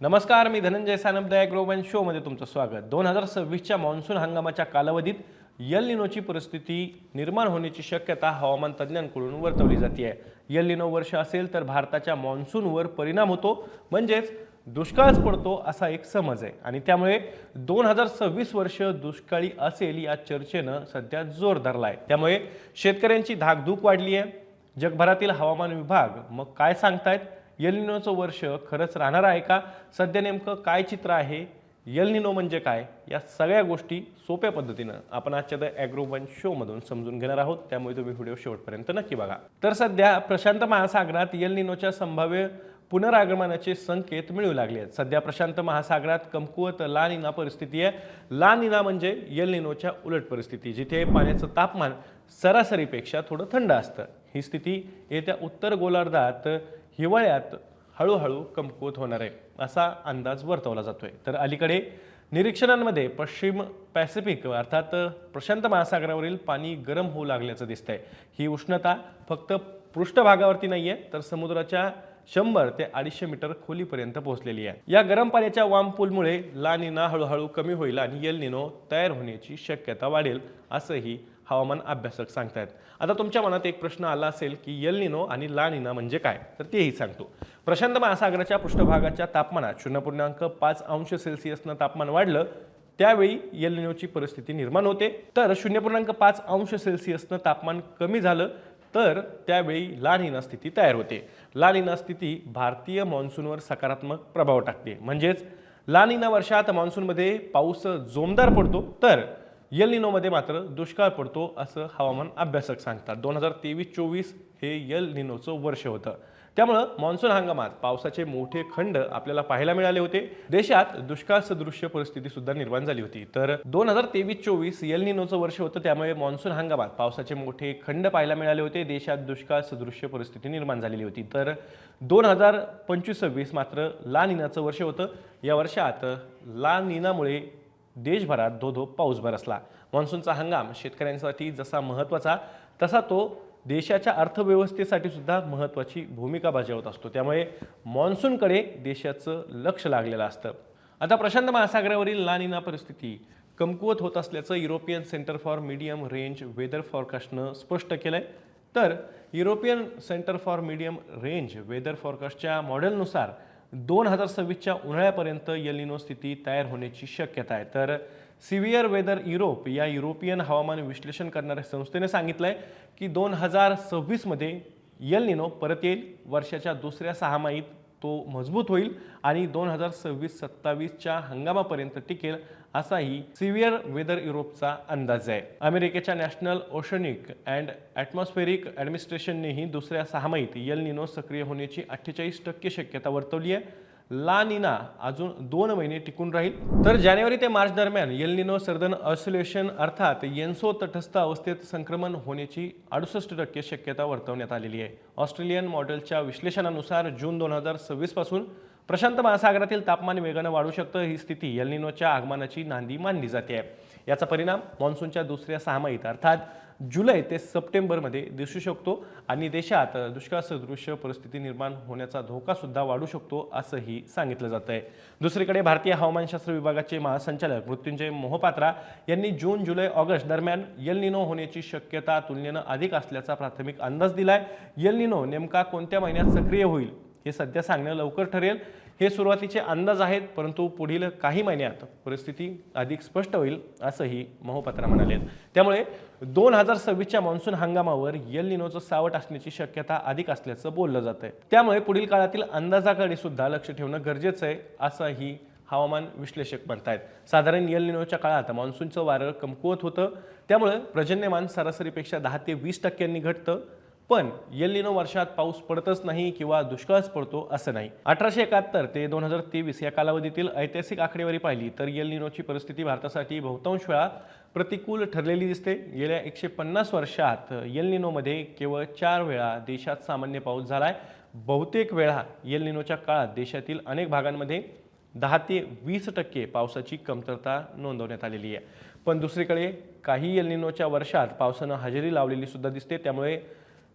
नमस्कार मी धनंजय सानप दया शोमध्ये तुमचं स्वागत. दोन हजार सव्वीसच्या मान्सून हंगामाच्या कालावधीत यल लिनोची परिस्थिती निर्माण होण्याची शक्यता हवामान तज्ज्ञांकडून वर्तवली जाते यल लिनो वर्ष असेल तर भारताच्या मान्सूनवर परिणाम होतो म्हणजेच दुष्काळच पडतो असा एक समज आहे. आणि त्यामुळे दोन हजार सव्वीस वर्ष दुष्काळी असेल या चर्चेनं सध्या जोर धरला आहे त्यामुळे शेतकऱ्यांची धाकधूक वाढली आहे जगभरातील हवामान विभाग मग काय सांगतायत? यलनिनोचं वर्ष खरंच राहणार आहे का? सध्या नेमकं काय चित्र आहे? यलनिनो म्हणजे काय? या सगळ्या गोष्टी सोप्या पद्धतीनं आपण आजच्या द ॲग्रो वन शोमधून समजून घेणार आहोत. त्यामुळे तुम्ही व्हिडिओ शेवटपर्यंत नक्की बघा. तर सध्या प्रशांत महासागरात यलनिनोच्या संभाव्य पुनरागमनाचे संकेत मिळू लागले आहेत. सध्या प्रशांत महासागरात कमकुवत ला निना परिस्थिती आहे. ला निना म्हणजे यल निनोच्या उलट परिस्थिती जिथे पाण्याचं तापमान सरासरीपेक्षा थोडं थंड असतं. ही स्थिती येत्या उत्तर गोलार्धात हिवाळ्यात हळूहळू कमकुवत होणार आहे असा अंदाज वर्तवला जातोय. तर अलीकडे निरीक्षणांमध्ये पश्चिम पॅसिफिक अर्थात प्रशांत महासागरावरील पाणी गरम होऊ लागल्याचं दिसतंय. ही उष्णता फक्त पृष्ठभागावरती नाहीये तर समुद्राच्या शंभर ते अडीचशे मीटर खोलीपर्यंत पोहोचलेली आहे. या गरम पाण्याच्या वाम पूलमुळे ला हळूहळू कमी होईल आणि येल निनो तयार होण्याची शक्यता वाढेल असंही हवामान अभ्यासक सांगतायत. आता तुमच्या मनात एक प्रश्न आला असेल की यल निनो आणि ला निना म्हणजे काय? तर तेही सांगतो. प्रशांत महासागराच्या पृष्ठभागाच्या तापमानात शून्य पूर्णांक पाच अंश सेल्सिअसनं तापमान वाढलं त्यावेळी यल निनोची परिस्थिती निर्माण होते. तर शून्य पूर्णांक पाच अंश सेल्सिअसनं तापमान कमी झालं तर त्यावेळी लानिना स्थिती तयार होते. लानिना स्थिती भारतीय मान्सूनवर सकारात्मक प्रभाव टाकते. म्हणजेच लानिना वर्षात मान्सूनमध्ये पाऊस जोमदार पडतो. तर यल निनोमध्ये मात्र दुष्काळ पडतो असं हवामान अभ्यासक सांगतात. दोन हजार तेवीस चोवीस हे यल निनोचं वर्ष होतं. त्यामुळं मान्सून हंगामात पावसाचे मोठे खंड आपल्याला पाहायला मिळाले होते. देशात दुष्काळ सदृश्य परिस्थिती सुद्धा निर्माण झाली होती. तर दोन हजार तेवीस चोवीस यल निनोचं वर्ष होतं त्यामुळे मान्सून हंगामात पावसाचे मोठे खंड पाहायला मिळाले होते. देशात दुष्काळ सदृश्य परिस्थिती निर्माण झालेली होती. तर दोन हजार पंचवीस सव्वीस मात्र ला निनाचं वर्ष होतं. या वर्षात ला निनामुळे देशभरात धो धो पाऊस बरसला मान्सूनचा हंगाम शेतकऱ्यांसाठी जसा महत्त्वाचा तसा तो देशाच्या अर्थव्यवस्थेसाठी सुद्धा महत्त्वाची भूमिका बजावत असतो. त्यामुळे मान्सूनकडे देशाचं लक्ष लागलेलं असतं. आता प्रशांत महासागरावरील लानिना परिस्थिती कमकुवत होत असल्याचं European centre for medium range weather फॉरकास्टनं स्पष्ट केलं आहे तर European centre for medium range weather फॉरकास्टच्या मॉडेलनुसार दोन हजार सव्वीसच्या उन्हाळ्यापर्यंत यलिनो स्थिती तयार होण्याची शक्यता आहे. तर सिव्हिअर वेदर युरोप या युरोपियन हवामान विश्लेषण करणाऱ्या संस्थेने सांगितलं आहे की दोन हजार सव्वीसमध्ये यल परत येईल. वर्षाच्या दुसऱ्या सहामाहीत तो मजबूत होईल आणि दोन हजार सव्वीस सत्तावीसच्या हंगामापर्यंत टिकेल असाही सिव्हिअर वेदर युरोपचा अंदाज आहे. अमेरिकेच्या नॅशनल ओशनिक अँड ॲटमॉस्फेरिक ॲडमिनिस्ट्रेशननेही दुसऱ्या सहामाहीत यल निनो सक्रिय होण्याची अठ्ठेचाळीस टक्के शक्यता वर्तवली आहे. ला निना अजून दोन महिने टिकून राहील. तर जानेवारी ते मार्च दरम्यान येलनिनो सर्दन ऑसिलेशन अर्थात येन्सो तटस्थ अवस्थेत संक्रमण होण्याची अडुसष्ट टक्के शक्यता वर्तवण्यात आलेली आहे. ऑस्ट्रेलियन मॉडेलच्या विश्लेषणानुसार जून दोन हजार सव्वीसपासून प्रशांत महासागरातील तापमान वेगानं वाढू शकतं. ही स्थिती येलनिनोच्या आगमनाची नांदी मानली जाते. आहे याचा परिणाम मान्सूनच्या दुसऱ्या सहामाहीत अर्थात जुलै ते सप्टेंबरमध्ये दिसू शकतो आणि देशात दुष्काळ सदृश्य परिस्थिती निर्माण होण्याचा धोका सुद्धा वाढू शकतो असंही सांगितलं जात आहे दुसरीकडे भारतीय हवामानशास्त्र विभागाचे महासंचालक मृत्युंजय मोहपात्रा यांनी जून जुलै ऑगस्ट दरम्यान यल निनो होण्याची शक्यता तुलनेनं अधिक असल्याचा प्राथमिक अंदाज दिलाय. यल निनो नेमका कोणत्या महिन्यात सक्रिय होईल हे सध्या सांगणं लवकर ठरेल. हे सुरुवातीचे अंदाज आहेत परंतु पुढील काही महिन्यात परिस्थिती अधिक स्पष्ट होईल असंही मोहपात्रा म्हणाले त्यामुळे दोन हजार सव्वीसच्या मान्सून हंगामावर यल निनोचं सावट असण्याची शक्यता अधिक असल्याचं बोललं जात आहे त्यामुळे पुढील काळातील अंदाजाकडे सुद्धा लक्ष ठेवणं गरजेचं आहे असंही हवामान विश्लेषक म्हणतायत. साधारण यल निनोच्या काळात मान्सूनचं वारं कमकुवत होतं. त्यामुळे पर्जन्यमान सरासरीपेक्षा दहा ते वीस टक्क्यांनी घटतं. पण येल्लिनो वर्षात पाऊस पडतच नाही किंवा दुष्काळच पडतो असं नाही. अठराशे एकाहत्तर ते दोन हजार तेवीस या कालावधीतील ऐतिहासिक आकडेवारी पाहिली तर येल्लिनोची परिस्थिती भारतासाठी बहुतांश वेळा प्रतिकूल ठरलेली दिसते. गेल्या एकशे पन्नास वर्षात येलिनोमध्ये केवळ चार वेळा देशात सामान्य पाऊस झाला आहे बहुतेक वेळा येलिनोच्या काळात देशातील अनेक भागांमध्ये दहा ते वीस टक्के पावसाची कमतरता नोंदवण्यात आलेली आहे. पण दुसरीकडे काही येलिनोच्या वर्षात पावसानं हजेरी लावलेली सुद्धा दिसते. त्यामुळे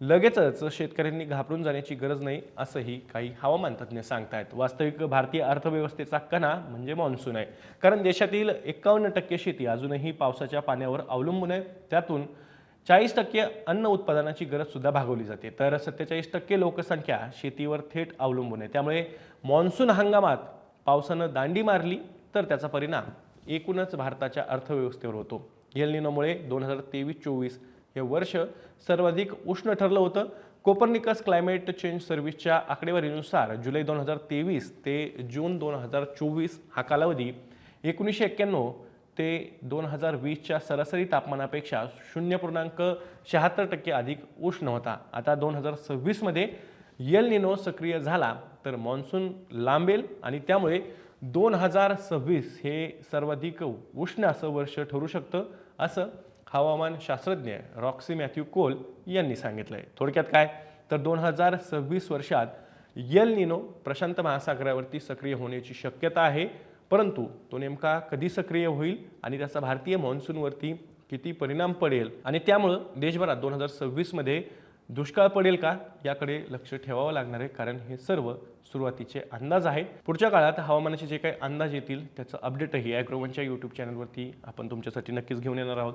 लगेचच शेतकऱ्यांनी घाबरून जाण्याची गरज नाही असंही काही हवामान तज्ज्ञ सांगतायत. वास्तविक भारतीय अर्थव्यवस्थेचा कणा म्हणजे मान्सून आहे. कारण देशातील एकावन्न टक्के शेती अजूनही पावसाच्या पाण्यावर अवलंबून आहे. त्यातून चाळीस टक्के अन्न उत्पादनाची गरज सुद्धा भागवली जाते. तर सत्तेचाळीस टक्के लोकसंख्या शेतीवर थेट अवलंबून आहे. त्यामुळे मान्सून हंगामात पावसानं दांडी मारली तर त्याचा परिणाम एकूणच भारताच्या अर्थव्यवस्थेवर होतो. येलनिनोमुळे दोन हजार तेवीस चोवीस हे वर्ष सर्वाधिक उष्ण ठरलं होतं. कोपर्निकस क्लायमेट चेंज सर्व्हिसच्या आकडेवारीनुसार जुलै दोन हजार तेवीस ते जून दोन हजार चोवीस हा कालावधी एकोणीसशे एक्क्याण्णव ते दोन हजार वीसच्या सरासरी तापमानापेक्षा शून्य पूर्णांक शहात्तर टक्के अधिक उष्ण होता. आता दोन हजार सव्वीसमध्ये यल निनो सक्रिय झाला तर मान्सून लांबेल आणि त्यामुळे दोन हजार सव्वीस हे सर्वाधिक उष्ण असं वर्ष ठरू शकतं असं हवामान शास्त्रज्ञ रॉक्सी मॅथ्यू कोल यांनी सांगितलं आहे थोडक्यात काय? तर दोन हजार सव्वीस वर्षात यल निनो प्रशांत महासागरावरती सक्रिय होण्याची शक्यता आहे. परंतु तो नेमका कधी सक्रिय होईल आणि त्याचा भारतीय मान्सूनवरती किती परिणाम पडेल आणि त्यामुळं देशभरात दोन हजार सव्वीसमध्ये दुष्काळ पडेल का? याकडे लक्ष ठेवावं लागणार आहे कारण हे सर्व सुरुवातीचे अंदाज आहेत. पुढच्या काळात हवामानाचे जे काही अंदाज येतील त्याचं अपडेटही ॲग्रोवनच्या यूट्यूब चॅनलवरती आपण तुमच्यासाठी नक्कीच घेऊन येणार आहोत.